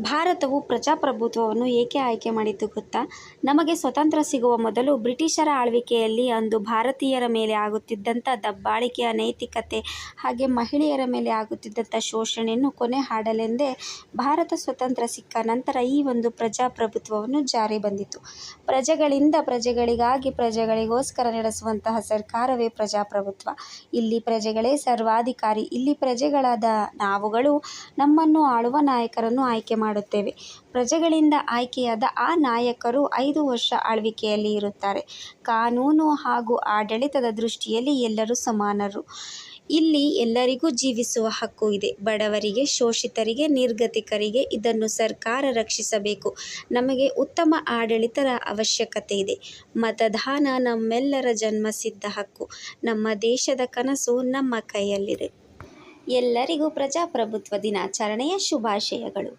ಭಾರತವು ಪ್ರಜಾಪ್ರಭುತ್ವವನ್ನು ಏಕೆ ಆಯ್ಕೆ ಮಾಡಿತು ಗೊತ್ತಾ? ನಮಗೆ ಸ್ವತಂತ್ರ ಸಿಗುವ ಮೊದಲು ಬ್ರಿಟಿಷರ ಆಳ್ವಿಕೆಯಲ್ಲಿ ಅಂದು ಭಾರತೀಯರ ಮೇಲೆ ಆಗುತ್ತಿದ್ದಂಥ ದಬ್ಬಾಳಿಕೆಯ ನೈತಿಕತೆ ಹಾಗೆ ಮಹಿಳೆಯರ ಮೇಲೆ ಆಗುತ್ತಿದ್ದಂಥ ಶೋಷಣೆಯನ್ನು ಕೊನೆ ಹಾಡಲೆಂದೇ ಭಾರತ ಸ್ವತಂತ್ರ ಸಿಕ್ಕ ನಂತರ ಈ ಒಂದು ಪ್ರಜಾಪ್ರಭುತ್ವವನ್ನು ಜಾರಿ ಬಂದಿತು ಪ್ರಜೆಗಳಿಂದ ಪ್ರಜೆಗಳಿಗಾಗಿ ಪ್ರಜೆಗಳಿಗೋಸ್ಕರ ನಡೆಸುವಂತಹ ಸರ್ಕಾರವೇ ಪ್ರಜಾಪ್ರಭುತ್ವ. ಇಲ್ಲಿ ಪ್ರಜೆಗಳೇ ಸರ್ವಾಧಿಕಾರಿ, ಇಲ್ಲಿ ಪ್ರಜೆಗಳಾದ ನಾವುಗಳು ನಮ್ಮನ್ನು ಆಳುವ ನಾಯಕರನ್ನು ಆಯ್ಕೆ ಮಾಡುತ್ತೇವೆ. ಪ್ರಜೆಗಳಿಂದ ಆಯ್ಕೆಯಾದ ಆ ನಾಯಕರು ಐದು ವರ್ಷ ಆಳ್ವಿಕೆಯಲ್ಲಿ ಇರುತ್ತಾರೆ. ಕಾನೂನು ಹಾಗೂ ಆಡಳಿತದ ದೃಷ್ಟಿಯಲ್ಲಿ ಎಲ್ಲರೂ ಸಮಾನರು. ಇಲ್ಲಿ ಎಲ್ಲರಿಗೂ ಜೀವಿಸುವ ಹಕ್ಕು ಇದೆ. ಬಡವರಿಗೆ, ಶೋಷಿತರಿಗೆ, ನಿರ್ಗತಿಕರಿಗೆ ಇದನ್ನು ಸರ್ಕಾರ ರಕ್ಷಿಸಬೇಕು. ನಮಗೆ ಉತ್ತಮ ಆಡಳಿತದ ಅವಶ್ಯಕತೆ ಇದೆ. ಮತದಾನ ನಮ್ಮೆಲ್ಲರ ಜನ್ಮಸಿದ್ಧ ಹಕ್ಕು. ನಮ್ಮ ದೇಶದ ಕನಸು ನಮ್ಮ ಕೈಯಲ್ಲಿದೆ. ಎಲ್ಲರಿಗೂ ಪ್ರಜಾಪ್ರಭುತ್ವ ದಿನಾಚರಣೆಯ ಶುಭಾಶಯಗಳು.